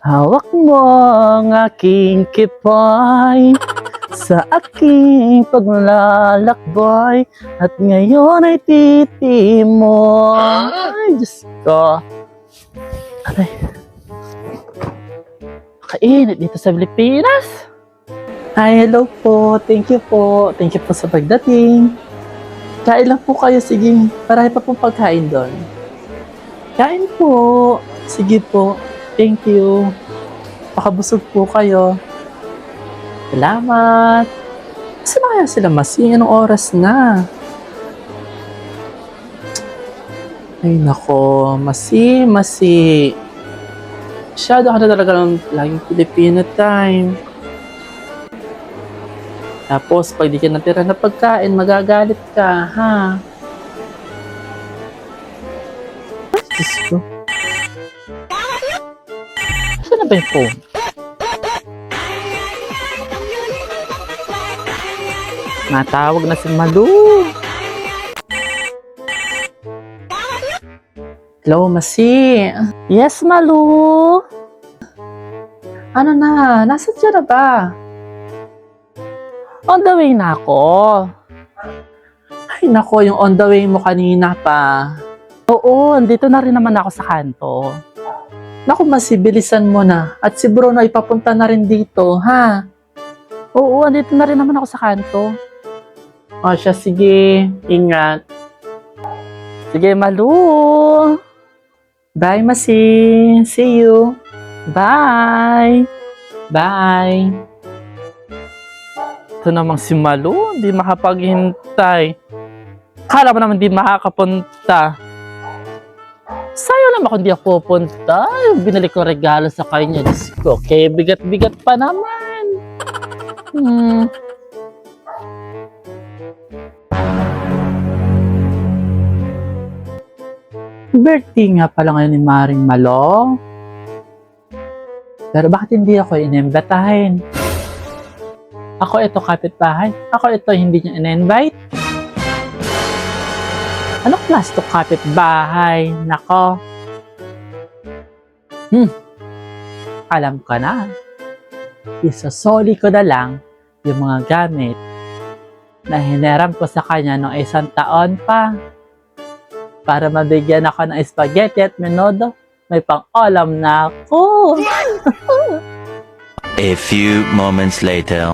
Hawak mo ang aking kipay sa aking paglalakbay at ngayon ay titi mo. Ay, Diyos ko. Aray. Kainit dito sa Pilipinas. Hi, hello po. Thank you po. Thank you po sa pagdating. Kain lang po kayo. Sige, marami pa pong pagkain doon. Kain po. Sige po. Thank you. Pakabusog po kayo. Salamat. Na kaya sila masi? Anong oras na? Ay nako, masi, masi. Masyado ka na talaga ng laging Filipino time. Tapos, pag di ka natira na pagkain, magagalit ka, ha? Diyos ko. Saan na ba yung phone? Natawag na si Malu. Hello, Masi. Yes, Malu. Ano na? Nasaan siya na ba? On the way na ako. Ay, nako, yung on the way mo kanina pa. Oo, andito na rin naman ako sa kanto. Naku, Masi, bilisan mo na. At si Bruno ay papunta na rin dito, ha? Oo, andito na rin naman ako sa kanto. O siya, sige. Ingat. Sige, Malu. Bye, Masi. See you. Bye. Bye. Ito namang si Malu, hindi makapaghintay. Kala mo naman hindi makakapunta. Naman kung ako pupunta. Binalik ko regalo sa kanya. Diyos ko, okay, bigat-bigat pa naman. Hmm. Birthday nga pala ngayon ni Maring Malo. Pero bakit hindi ako inimbatahin? Ako ito kapitbahay. Ako ito hindi niya in-invite. Anong to kapitbahay? Nako. Hmm. Alam ko na. Isosoli ko na lang yung mga gamit na hineram ko sa kanya noong isang taon pa para mabigyan ako ng spaghetti at menudo. May pang-olam na ako. A few moments later.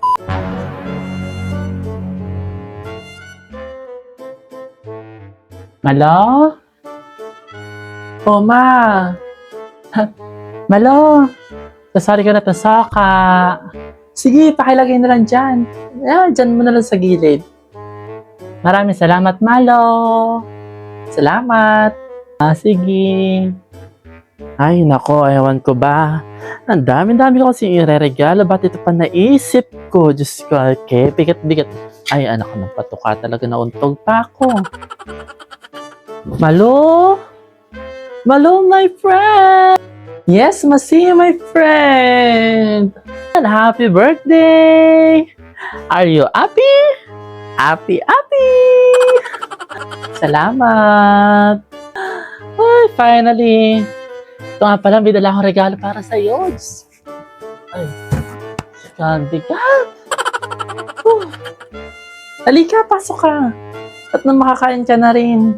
Malo? Oh, ma. Malo. Sasari ka na to saka. Sige, pakilagay na lang dyan. Ayan, dyan mo na lang sa gilid. Maraming salamat, Malo. Salamat. Ah, sige. Ay, nako, ewan ko ba. Ang dami-dami ko kasi ireregalo. Ba't ito pa naisip ko? Diyos ko, okay, bigat-bigat. Ay, anak ng patuka talaga nauntog pa ako. Malo? Malo, my friend! Yes, Masi, my friend! And happy birthday! Are you happy? Happy, happy! Salamat! Ay, finally! Ito nga pala, may dala akong regalo para sa iyo. Ay, bigat! Huh. Halika, pasok ka. At nang makakain ka na rin.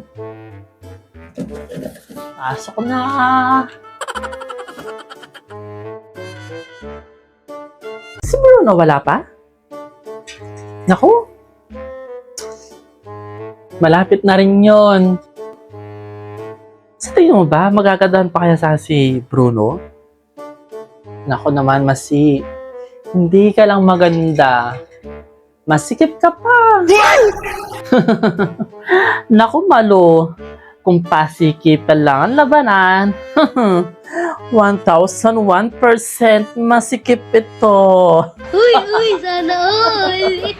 Pasok na. Si Bruno wala pa? Naku. Malapit na rin yon. Sa tingin mo ba, magagadahan pa kaya sa si Bruno? Naku naman, Masi. Hindi ka lang maganda. Masikip ka pa. Naku, malo. Kung pasikipan lang ang labanan, 1001% masikip ito. Uy, uy, sana all.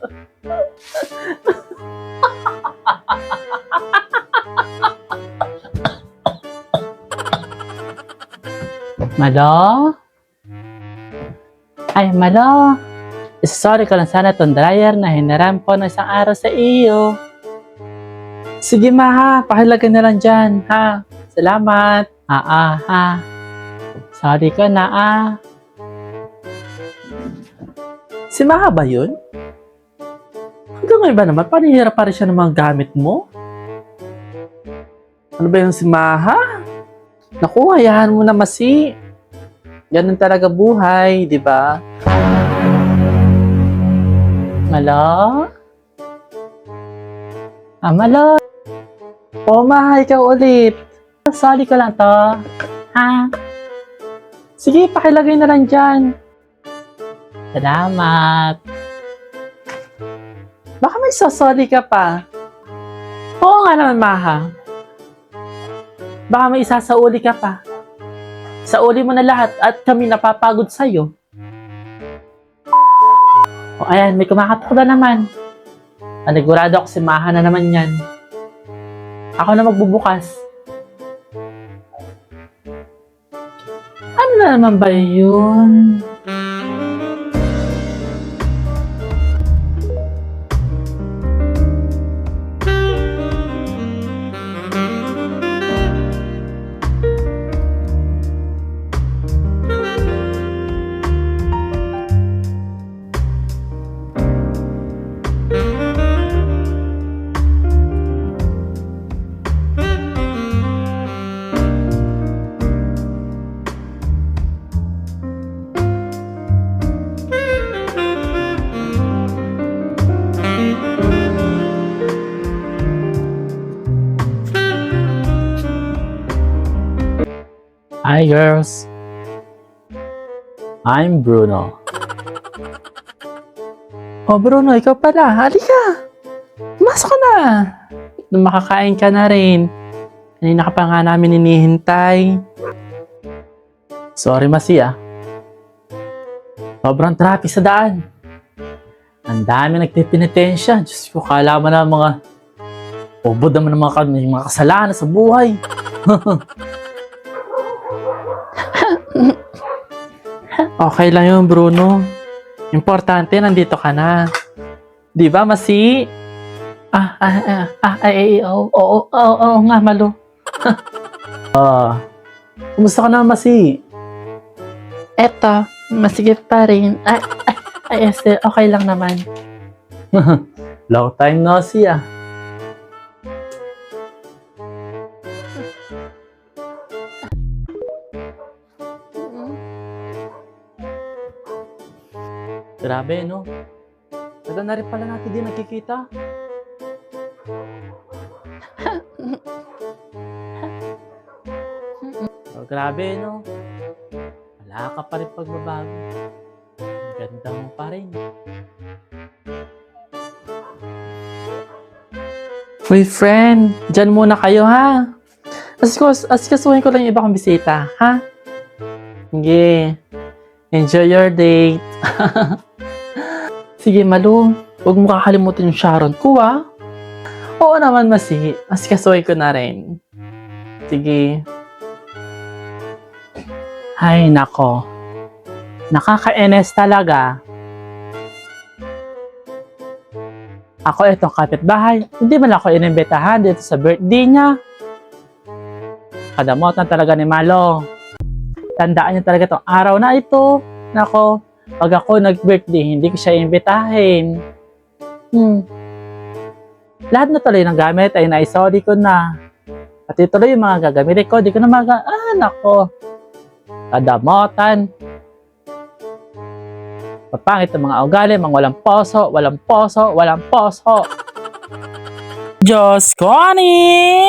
Malo? Ay, Malo. Sorry ko lang sana itong dryer na hinaram ko na isang araw sa iyo. Sige ma ha, pakilagay na lang dyan ha. Salamat. Ah, ah, ha. Sorry ka na ah. Si Maha ba yun? Hanggang ngayon ba naman, panihira pa rin siya ng mga gamit mo? Ano ba yung si Maha? Naku, hayaan mo na masi. Ganun talaga buhay, di ba? Malo? Ah, Malo? Oh, Maha, ikaw ulit. Sali ka lang to. Ha? Sige, pakilagay na lang dyan. Salamat. Baka may sasali ka pa. Oo nga naman, Maha. Baka may isasauli ka pa. Sauli mo na lahat at kami napapagod sa'yo. O ayan, may kumakatok na naman. Panigurado ako si Maha na naman yan. Ako na magbubukas. Ano na naman ba yun? Hi girls. I'm Bruno. Oh Bruno, ikaw pala. Halika. Masok ka na. Makakain ka na rin. Kanina ka pa nga namin inihintay. Sorry Masi ah. Sobrang traffic sa daan. Ang dami nagpipinitensya. Diyos ko, kala mo na mga ubod naman ng mga, mga kasalanan sa buhay. Okay lang yun, Bruno. Importante, nandito ka na. Di ba, Masi? Ah, ah, ah, ah, ay, ay, oo, oo, oo, oo nga, malo. Ah, kumusta ka na, Masi? Eto, masigit pa rin. Ay, ay, ay, okay lang naman. Long time no see, ah. Grabe, no? Tagal na rin pala natin din nagkikita. oh, grabe, no? Wala ka pa rin pagbabago. Ganda mo pa rin. Uy, friend, dyan muna kayo, ha? Askas, askasuhin ko lang yung iba kong bisita, ha? Sige. Enjoy your date. Sige, Malu. Huwag mo kakalimutan yung Sharon ko, ah. Oo naman, Masi. Asikasuhin ko na rin. Sige. Ay, nako. Nakaka-NS talaga. Ako itong kapitbahay. Hindi man ako inimbitahan dito sa birthday niya. Kadamotan talaga ni Malo. Tandaan niya talaga itong araw na ito. Nako, pag ako nag-birthday, hindi ko siya imbitahin. Hmm. Lahat na tuloy ng gamit ay naisoli ko na. At ituloy yung mga gagamitin ko, di ko na maga... Ah, nako. Kadamotan. Papangit ang mga ugali, mga walang poso, walang poso, walang poso. Diyos ko, ani!